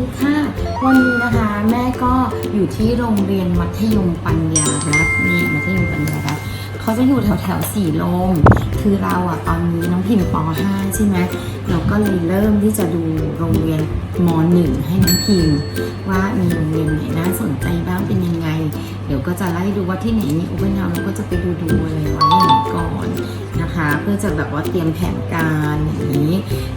ดีค่ะ วันนี้นะคะแม่ก็อยู่ที่โรงเรียนมัธยมปัญญารัตน์นี่มัธยมปัญญารัตน์เขาจะอยู่แถวแถวสีลม คือเราอะตอนนี้น้องพิมพ์ป .5 ใช่ไหมเราก็เลยเริ่มที่จะดูโรงเรียนม .1 ให้น้องพิมพ์ว่ามีโรงเรียนไหนน่าสนใจบ้างเป็นยังไง เดี๋ยวก็จะไล่ดูว่าที่ไหนมีโอเ n นเฮาส์เราก็จะไปดูดูอะไรไว้ก่อน นะคะ เพื่อจะแบบว่าเตรียมแผนการอย่างนี้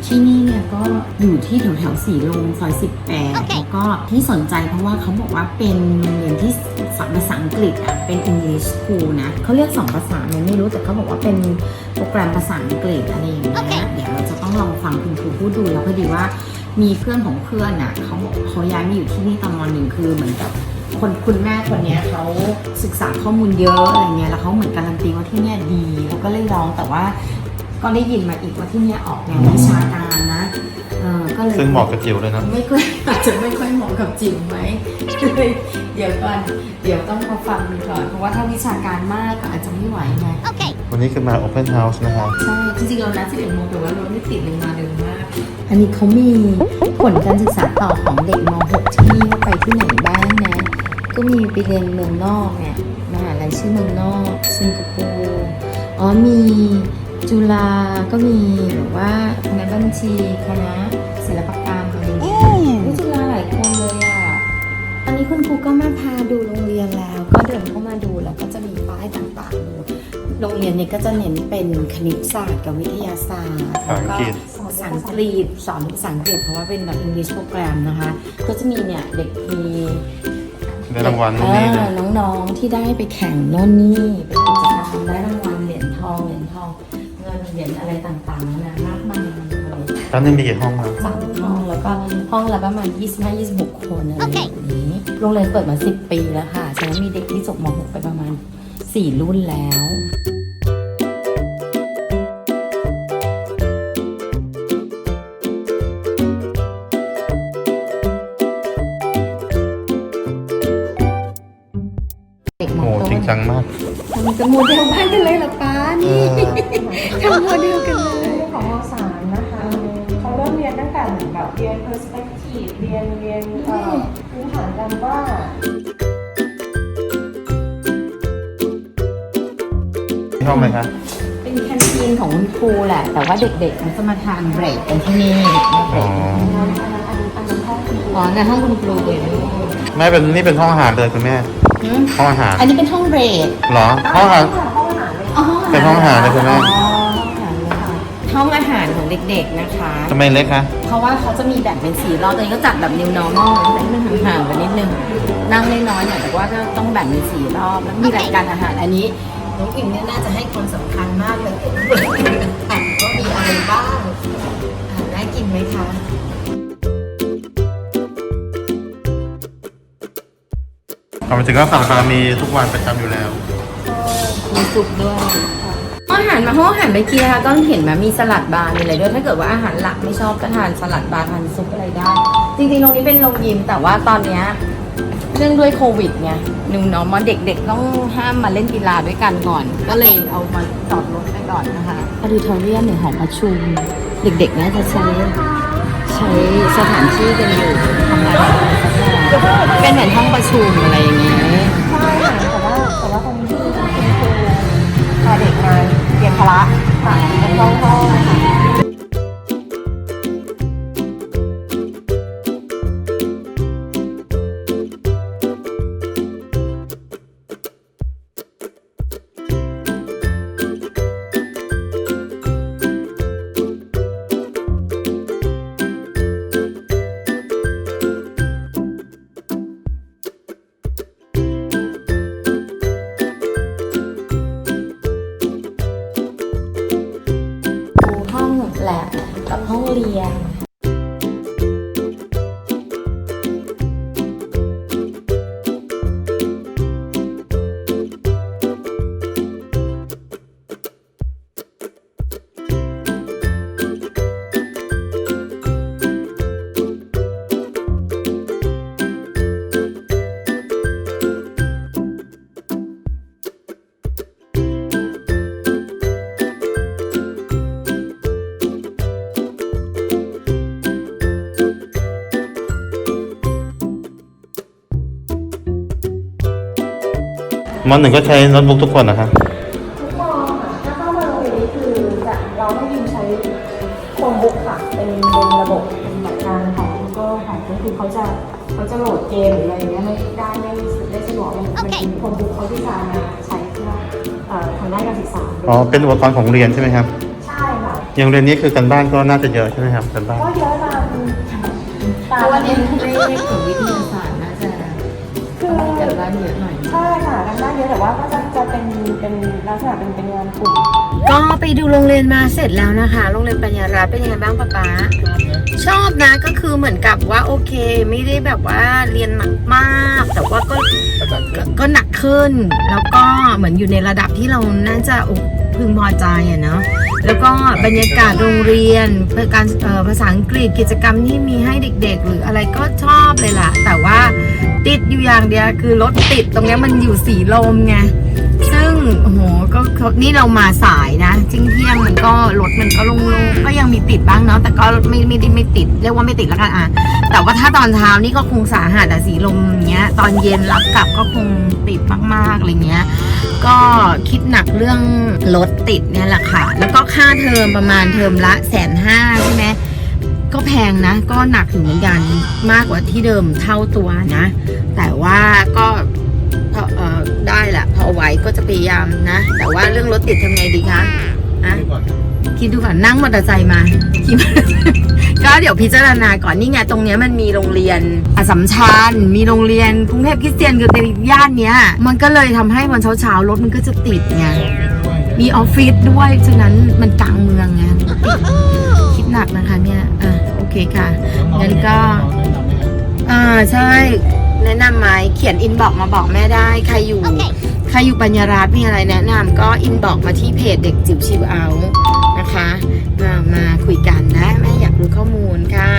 ที่นี่เนี่ยก็อยู่ที่แถวแถวๆสีลมซอย18แล้วก็ที่สนใจเพราะว่าเขาบอกว่าเป็นโรงเรียนที่สอนภาษาอังกฤษอะเป็น English School นะเขาเรียกสองภาษาไหมไม่รู้แต่เขาบอกว่าเป็นโปรแกรมภาษาอังกฤษอะไรอย่างเงี้ยเดี๋ยวเราจะต้องลองฟังคุณครูพูดดูแล้วพอดีว่ามีเพื่อนของเพื่อนอะเขาบอกเขาย้ายมาอยู่ที่นี่ตอนมหนึ่งคือเหมือนกับ คนคุณแม่คนเนี้ยเขาศึกษาข้อมูลเยอะอะไรเงี้ยแล้วเขาเหมือนการันตีว่าที่เนี่ยดีแล้วก็เลยลองแต่ว่าก็ได้ยินมาอีกว่าที่เนี่ยออกแนววิชาการนะเออก็เลยซึ่งเหมาะกับจิ๋วเลยนะไม่ค่อยอาจจะไม่ค่อยเหมาะกับจิ๋วไหมเลยเดี๋ยวก่อนเดี๋ยวต้องมาฟังดูก่อนเพราะว่าถ้าวิชาการมากก็อาจจะไม่ไหวไงวันนี้คือมา Open House นะครับ ใช่ จริงๆเรานัด11โมงแต่ว่ารถไม่ติดเลยมาเร็วมาก อันนี้เขามีผลการศึกษาต่อของเด็กม .6 ที่นี่ว่าไปที่ไหนบ้างนะ ก็มีไปเรียนเมืองนอกเนี่ยมหาลัยชื่อเมืองนอกสิงคโปร์อ๋อมีจุฬาก็มีหรือว่าคณะบัญชีคณะศิลปกรรมอะไรอย่างเงี้ยอุ๊ยจุฬาหลายคนเลยอะตอนนี้คุณครูก็มาพาดูโรงเรียนแล้ว ก็เดินเข้ามาดูแล้วก็จะมีป้ายต่างๆดูโรงเรียนเนี่ยก็จะเน้นเป็นคณิตศาสตร์กับวิทยาศาสตร์ภาษาอังกฤษแล้วก็ภาษาอังกฤษสอนภาษาอังกฤษเพราะว่าเป็นแบบ English program นะคะ ก็จะมีเนี่ยเด็กมี ได้รางวัลนู่นนี่นะ เออน้องๆที่ได้ไปแข่งโน่นนี่เป็นกิจกรรมได้รางวัลเหรียญทองเหรียญทองเงินเหรียญอะไรต่างๆนานามากมายเลยตอนนี้มีกี่ห้องมาสามห้องแล้วก็ห้องละประมาณ 25-26 คนอะไรอย่างนี้โรงเรียนเปิดมา 10 ปีแล้วค่ะฉะนั้นมีเด็กที่จบม .6 ไปประมาณ 4 รุ่นแล้ว เด็กมโอ้โหต้นจริงจังมากมันจะโมเดลบ้านกันเลยเหรอป้านี่เออทำโมเดลกันเลยเรื่องของมสามนะคะเขาเริ่มเรียนตั้งแต่เหมือนแบบเรียน perspective เรียนเรียนเอ่อพื้นฐานการว่าดที่ห้องไหมคะ เป็นแคนทีนของคุณครูแหละ แต่ว่าเด็กๆมันจะมาทานเบรกกันที่นี่อ๋อ อ๋อในห้องคุณครูเลย แม่เป็นนี่เป็นห้องอาหารเลยคุณแม่ หืมห้องอาหารอันนี้เป็นห้องเบรกเหรอห้องอาหาร อ๋อเป็นห้องอาหารเลยคุณแม่อ๋อห้องอาหารของเด็กๆนะคะ ทำไมเล็กคะเพราะว่าเขาจะมีแบ่งเป็นสีรอบตอนนี้ก็จัดแบบ new normal นะแต่ที่มันห่างๆกันนิดนึง นั่งน้อยๆหน่อยแต่ว่าก็ต้องแบ่งเป็นสีรอบ แล้วมีรายการอาหารอันนี้น้องพิมเนี่ยน่าจะให้ความสำคัญมากเลยเกี่ยวกับเรื่องอาหารว่ามีอะไรบ้างอาหารน่ากินไหมคะ เอาไปถึงก็สั่งตามมีทุกวันประจำอยู่แล้ว มีซุปด้วยอาหารมาห้องอาหารเมื่อกี้นะคะก็เห็นไหมมีสลัดบาร์มีอะไรด้วยถ้าเกิดว่าอาหารหลักไม่ชอบก็ทานสลัดบาร์ทานซุปอะไรได้ จริงๆโรงนี้เป็นโรงยิมแต่ว่าตอนเนี้ยเรื่องด้วยโควิดไงหนุ่มน้องมาเด็กๆต้องห้ามมาเล่นกีฬาด้วยกันก่อน ก็เลยเอามาจอดรถไปก่อนนะคะอดิทอเรียมหรือหอประชุม เด็กๆน่าจะใช้ ใช้สถานที่กันอยู่ทำงาน เป็นเหมือนห้องประชุมอะไรอย่างเงี้ยใช่ค่ะแต่ว่าแต่ว่าตอนนี้ที่คุณครูพาเด็กมาเรียนพละค่ะแล้วก็ รียน มหนึ่งก็ใช้โน้ตบุ๊กทุกคนนะครับ ทุกมอค่ะถ้าเข้ามาโรงเรียนนี้คือจะเราให้ยืมใช้โคมบุ๊กค่ะ เป็นเป็นระบบปฏิบัติการของ Google ค่ะก็คือเขาจะเขาจะโหลดเกมหรืออะไรอย่างเงี้ยไม่ได้ไม่ได้สะดวกมันมันเป็นโคมบุ๊กเขาที่จะมาใช้เพื่อเอ่อทางด้านการศึกษาด้วยอ๋อ เป็นอุปกรณ์ของโรงเรียนใช่ไหมครับ ใช่ค่ะ อย่างเรียนนี้คือกันบ้านก็น่าจะเยอะใช่ไหมครับกันบ้าน ก็เยอะตามเพตามราะว่าเรียนเลขกับวิทยาศาสตร์านเยอะหน่อย ใช่ค่ะกันบ้านเยอะแต่ว่าก็จะจะเป็นเป็นลักษณะเป็นเป็นงานกลุ่มก็ไปดูโรงเรียนมาเสร็จแล้วนะคะ โรงเรียนปัญญารัตน์เป็นยังไงบ้างป๊าป๊าชอบนะก็คือเหมือนกับว่าโอเค ไม่ได้แบบว่าเรียนหนักมาก แต่ว่าก็ก็ก็หนักขึ้น แล้วก็เหมือนอยู่ในระดับที่เราน่าจะพึงพอใจอะเนาะแล้วก็บรรยากาศโรงเรียนการเอ่อภาษาอังกฤษกิจกรรมที่มีให้เด็ก ๆ หรืออะไรก็ชอบเลยล่ะ แต่ว่า ติดอยู่อย่างเดียวคือรถติดตรงนี้มันอยู่สีลมไงซึ่งโอ้โหก็นี่เรามาสายนะจริงเที่ยงมันก็รถมันก็โล่งๆก็ยังมีติดบ้างเนาะแต่ก็ไม่ไม่ได้ไม่ติด เรียกว่าไม่ติดแล้วกันอะแต่ว่าถ้าตอนเช้านี่ก็คงสาหัสอะสีลมเงี้ย ตอนเย็นรับกลับก็คงติดมากๆอะไรเงี้ย ก็คิดหนักเรื่องรถติดเนี่ยแหละค่ะ แล้วก็ค่าเทอมประมาณเทอมละแสนห้าใช่ไหม ก็แพงนะ ก็หนักถึงเหมือนกันมากกว่าที่เดิมเท่าตัวนะ แต่ว่าก็พอได้แหละพอไหวก็จะพยายามนะ แต่ว่าเรื่องรถติดทำไงดีคะอะคิดดูก่อนนั่งมอเตอร์ไซค์มาก็เดี๋ยวพิจารณาก่อนนี่ไงตรงเนี้ยมันมีโรงเรียนอสัมชัญมีโรงเรียนกรุงเทพคริสเตียนอยู่ในย่านเนี้ย มันก็เลยทำให้วันเช้าๆรถมันก็จะติดไงมีออฟฟิศด้วยฉะนั้นมันกลางเมืองไงคิดหนักนะคะเนี่ยอะโอ เคค่ะงั้นก็ อ่าใช่ แนะนำไหมเขียนอินบอกมาบอกแม่ได้ ใครอยู่ใครอยู่ปัญญารัตน์มีอะไรแนะนำก็อินบอกมาที่เพจเด็กจิ๋วชิวเอานะคะมามาคุยกันนะแม่อยากรู้ข้อมูลค่ะ